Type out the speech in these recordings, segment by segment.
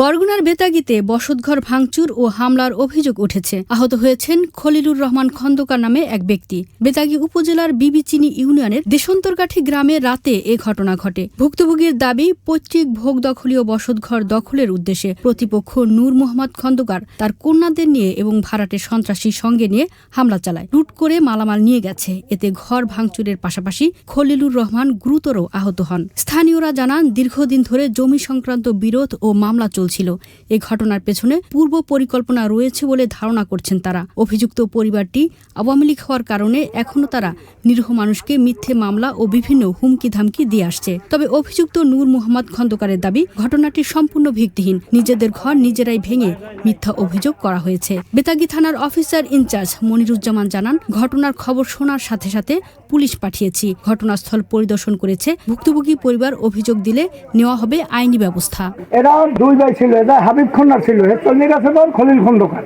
বরগুনার বেতাগিতে বসতঘর ভাঙচুর ও হামলার অভিযোগ উঠেছে। আহত হয়েছেন খলিলুর রহমান খন্দকার নামে এক ব্যক্তি। বেতাগী উপজেলার বিবিচিনি ইউনিয়নের দেশন্তরকাঠি গ্রামে রাতে এ ঘটনা ঘটে। ভুক্তভোগীর দাবি, পৈতৃক ভোগ দখলীয় বসতঘর দখলের উদ্দেশ্যে প্রতিপক্ষ নূর মোহাম্মদ খন্দকার তার কন্যাদের নিয়ে এবং ভাড়াটে সন্ত্রাসী সঙ্গে নিয়ে হামলা চালায়। লুট করে মালামাল নিয়ে গেছে। এতে ঘর ভাঙচুরের পাশাপাশি খলিলুর রহমান গুরুতর আহত হন। স্থানীয়রা জানান, দীর্ঘদিন ধরে জমি সংক্রান্ত বিরোধ ও মামলা চলছিল। এ ঘটনার পেছনে পূর্ব পরিকল্পনা রয়েছে বলে ধারণা করছেন তারা। অভিযুক্ত পরিবারটি আওয়ামী লীগ হওয়ার কারণে এখনও তারা নিরীহ মানুষকে মিথ্যে মামলা ও বিভিন্ন হুমকি ধামকি দিয়ে আসছে। তবে অভিযুক্ত নূর মোহাম্মদ খন্দকারের দাবি, ঘটনাটি সম্পূর্ণ ভিত্তিহীন। নিজেদের ঘর নিজেরাই ভেঙে মিথ্যা অভিযোগ করা হয়েছে। বেতাগী থানার অফিসার ইনচার্জ মনিরুজ্জামান জানান, ঘটনার খবর শোনার সাথে সাথে পুলিশ পাঠিয়েছি। ঘটনাস্থল পরিদর্শন করেছে ভুক্তভোগী পরিবার অভিযোগ দিলে নেওয়া হবে আইনি ব্যবস্থা। এরা দুই ভাই ছিল, এটা হাবিব খন্নার ছিল চল্লিশ আছে তোর খলিল খন্দকার।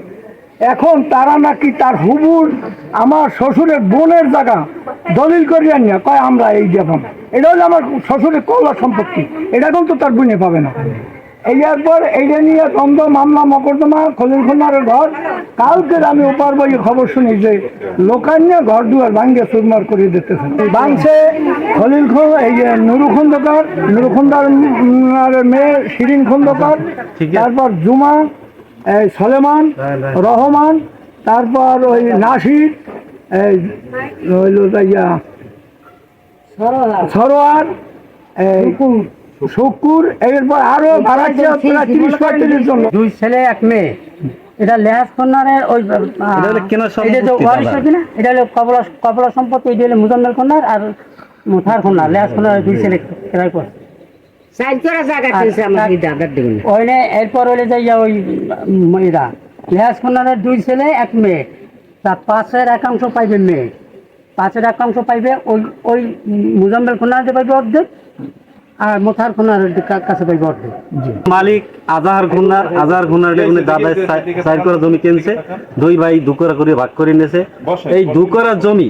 এখন তারা নাকি তার হুবুর, আমার শ্বশুরের বোনের জায়গা দলিল করিয়া নিয়ে কয়, আমরা এই যাবাম এটা হলো আমার শ্বশুরের কলা সম্পত্তি, এটা কিন্তু তার বুঝে পাবে না। এইয়ার পর এইটা নিয়ে দ্বন্দ্ব মামলা মকদ্দমা খলিল খন্নারের ঘর। কালকে আমি উপার বই খবর শুনি যে লোকান্য ঘর দুয়ার ভাঙ্গে চুরমার করে দিতেছে বাংছে খলিল খ এই যে নুরু খন্দকার নুরু খন্দার মেয়ে শিরিন খন্দকার তারপর জুমা এই সলেমান রহমান তারপর ওই নাসির এই ইয়া সরোয়ার। এই শুকুর এরপর আরও বাড়াচ্ছে প্রায় তিরিশ পঁয়ত্রিশ জন। দুই ছেলে এক মেয়ে। এটা লেহাজ কন্যারের ওই এটা হলো যে ওয়ারিশ কিনা এটা হলো কপলা কপলা সম্পত্তি এটা হলো মুজাম্মেল কন্যার আর মুথার কন্যা লেহাজ কন্যার দুই ছেলে ক্রয় করছে এরপর হইলে যে ইয়া ওই মেয়েরা লেহাজ কন্যারের দুই ছেলে এক মেয়ে। তা পাঁচের একাংশ পাইবে মেয়ে। পাঁচের একাংশ পাইবে ওই ওই মুজাম্মেল কন্যার পাইবে অর্ধেক। আর মুথার কাছে পাইবে অর্ধেক মালিক আজাহার ঘুনার আজাহার ঘুনার উনি দাদা সাইড করা জমি কিনছে দুই ভাই করে ভাগ করে নিয়েছে। এই জমি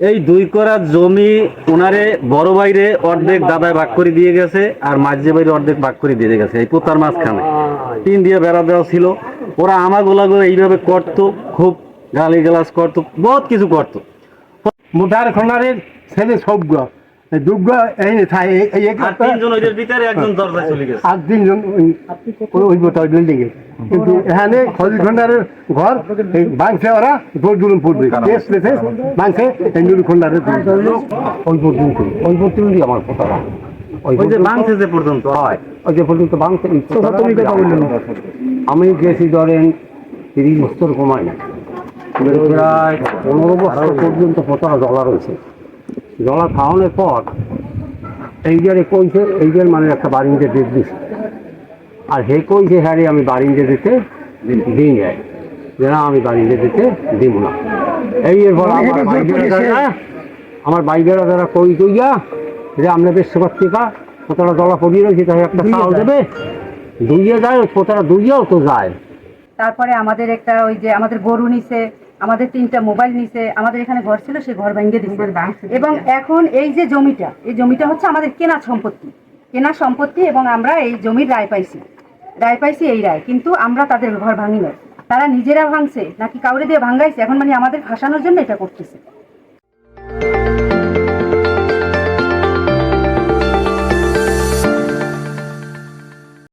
এই দুই করা জমি ওনারে বড় বাইরে অর্ধেক দাদায় ভাগ করে দিয়ে গেছে আর মাঝে বাইরে অর্ধেক ভাগ করে দিয়ে গেছে এই পোতার মাঝখানে। তিন দিয়ে বেড়া দেওয়া ছিল। ওরা আমাগুলাগুলো এইভাবে করতো খুব গালি গালাজ করতো বহুত কিছু করতো। মুঠার খন্ডারের ছেলে সবগ দুর্গ এই এই আর তিনজন ওইদের ভিতরে একজন দরজায় চলে গেছে। আর তিনজন ওই বোটার বিল্ডিং এ। কিন্তু এখানে খলিল খন্ডারের ঘর বাংছে ওরা জুলুম পড়বে কেস বাংছে? খন্ডারের ওই পর্যন্ত ওই পর্যন্তই আমার কথা ওই ওই যে ভাঙছে যে পর্যন্ত হয়। ওই যে পর্যন্ত বাংছে তুমি কথা বললেন। আমি গেছি ধরেন তিরিশ বছর কমাই না। প্রায় পনেরো বছর পর্যন্ত পতাকা জলা রয়েছে। জলা খাওয়ানোর পর এই যারে কইছে এই যার মানে একটা বারিন্দে ডেট দিছে। আর হে কইছে হ্যারে আমি বারিন্দে দিতে দিন যায় যে না আমি বারিন্দে দিতে দিব না। এই এরপর আমার বাইকেরা যারা আমার বাইকেরা যারা কই কইয়া যে আমরা বেশ পত্রিকা পোতাটা জলা পড়িয়ে রয়েছে তাই একটা চাল দেবে দুইয়ে যায় পোতাটা দুইয়েও তো যায়। তারপরে আমাদের একটা ওই যে আমাদের গরু নিছে আমাদের তিনটা মোবাইল নিছে আমাদের এখানে ঘর ছিল সেই ঘর ভেঙে দিচ্ছে এবং এখন এই যে জমিটা এই জমিটা হচ্ছে আমাদের কেনা সম্পত্তি। কেনা সম্পত্তি এবং আমরা এই জমির রায় পাইছি। রায় পাইছি এই রায় কিন্তু আমরা তাদের ঘর ভাঙি নাই। তারা নিজেরা ভাঙছে নাকি কাউরে দিয়ে ভাঙাইছে? এখন মানে আমাদের ফাঁসানোর জন্য এটা করতেছে।